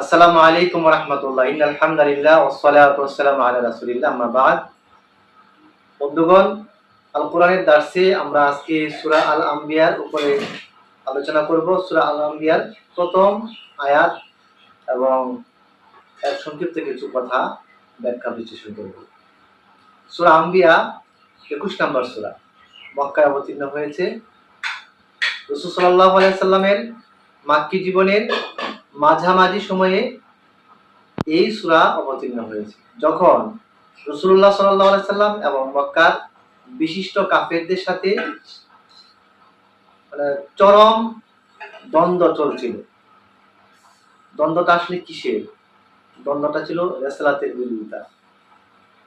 আসসালামু আলাইকুম রহমতুল্লাহ। আলহামদুলিল্লাহ ওসলাতু ওয়াসসালামু আলা রাসূলিল্লাহ বাদ। বন্ধুগণ আল কোরআনের দার্সে আমরা আজকে সূরা আল আম্বিয়ার উপরে আলোচনা করব। সূরা আল আম্বিয়ার প্রথম আয়াত এবং এর সংক্ষিপ্ত কিছু কথা ব্যাখ্যা বিশ্লেষণ করব। সুরা আম্বিয়া একুশ নম্বর সূরা, মক্কায় অবতীর্ণ হয়েছে। রসুল সাল্লাহ আলাইসাল্লামের মাক্কি জীবনের মাঝামাঝি সময়ে এই সূরা অবতীর্ণ হয়েছে। যখন রসুল্লাহ সাল্লাহ সাল্লাম এবং মক্কার বিশিষ্ট কাফেরদের সাথে মানে চরম দ্বন্দ্ব চলছিল। দ্বন্দ্বটা আসলে কিসের? দ্বন্দ্বটা ছিল রেসালাতের বিরোধিতা।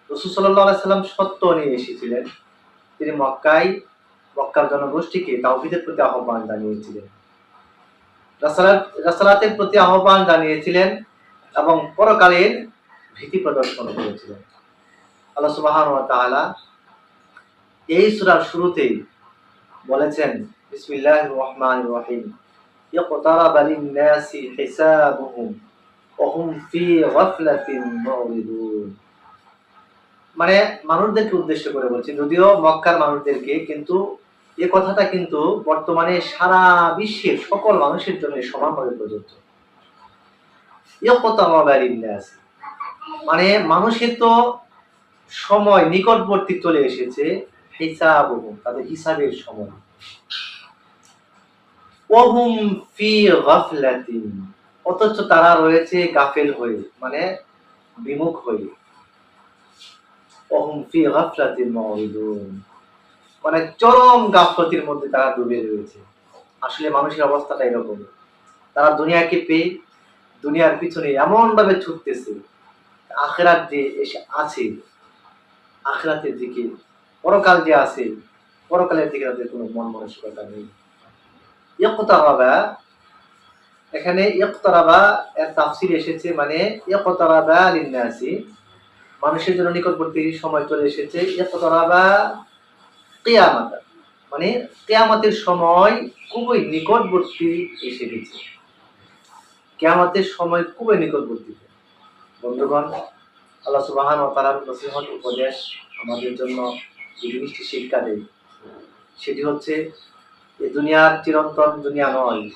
রসুল সাল্লাহ সাল্লাম সত্য নিয়ে এসেছিলেন। তিনি মক্কায় মক্কার জনগোষ্ঠীকে তাওহিদের প্রতি আহ্বান জানিয়েছিলেন। রাসালাতের প্রতি আহ্বান জানিয়েছিলেন এবং পরকালের ভীতি প্রদর্শন করেছিলেন। আল্লাহ সুবহান তাআলা এই সূরার শুরুতেই বলেছেন, বিসমিল্লাহির রহমানির রহিম মানে মানুষদেরকে উদ্দেশ্য করে বলছি, যদিও মক্কার মানুষদেরকে কিন্তু এ কথাটা কিন্তু বর্তমানে সারা বিশ্বের সকল মানুষের জন্য সমানভাবে প্রযোজ্য। মানে মানুষের তো সময় নিকটবর্তী চলে এসেছে হিসাব তাদের হিসাবের সময়। অথচ তারা রয়েছে গাফেল হয়ে মানে বিমুখ হয়ে। ওহুম ফি গাফলাতিন মানে চরম গাফলতির মধ্যে তারা ডুবে রয়েছে। আসলে মানুষের অবস্থাটা এরকম। তারা দুনিয়াকে পেয়ে, দুনিয়ার পিছনে এমন ভাবে ছুটতেছে, আখেরাত যে এসে আছে, আখেরাতের দিকে, পরকাল যে আছে, পরকালের দিকে তাদের কোনো মন মানসিকতা নেই। ইয়কতারাবা এখানে ইয়কতারাবা এর তাফসির এসেছে মানে ইয়কতারাবা লিন্নাসি, মানুষের জন্য নিকটবর্তী সময় চলে এসেছে। ইয়কতারাবা কেয়ামাতা। মানে কেয়ামতের সময় খুবই নিকটবর্তী এসে গেছে। কেয়ামতের সময় খুবই নিকটবর্তী। বন্ধুগণ, আল্লাহ সুবাহান ও তারার নসিহত উপদেশ আমাদের জন্য যে জিনিসটি শিক্ষা দেয়। সেটি হচ্ছে, এ দুনিয়ার চিরন্তন দুনিয়া নয়,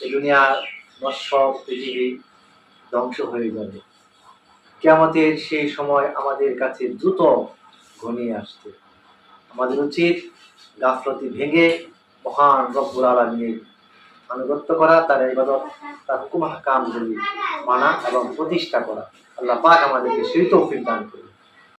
এ দুনিয়ার নশ্বর পৃথিবী ধ্বংস হয়ে যাবে। কেয়ামতের সেই সময় আমাদের কাছে দ্রুত ঘনিয়ে আসছে। আমাদের উচিত গাফলতি ভেঙে মহান রব্বুল আলমীর আনুগত্য করা, তার ইবাদত, তার হুকুম হাকামগুলি মানা এবং প্রতিষ্ঠা করা। আল্লাহ পাক আমাদেরকে সেই তৌফিক দান করুন।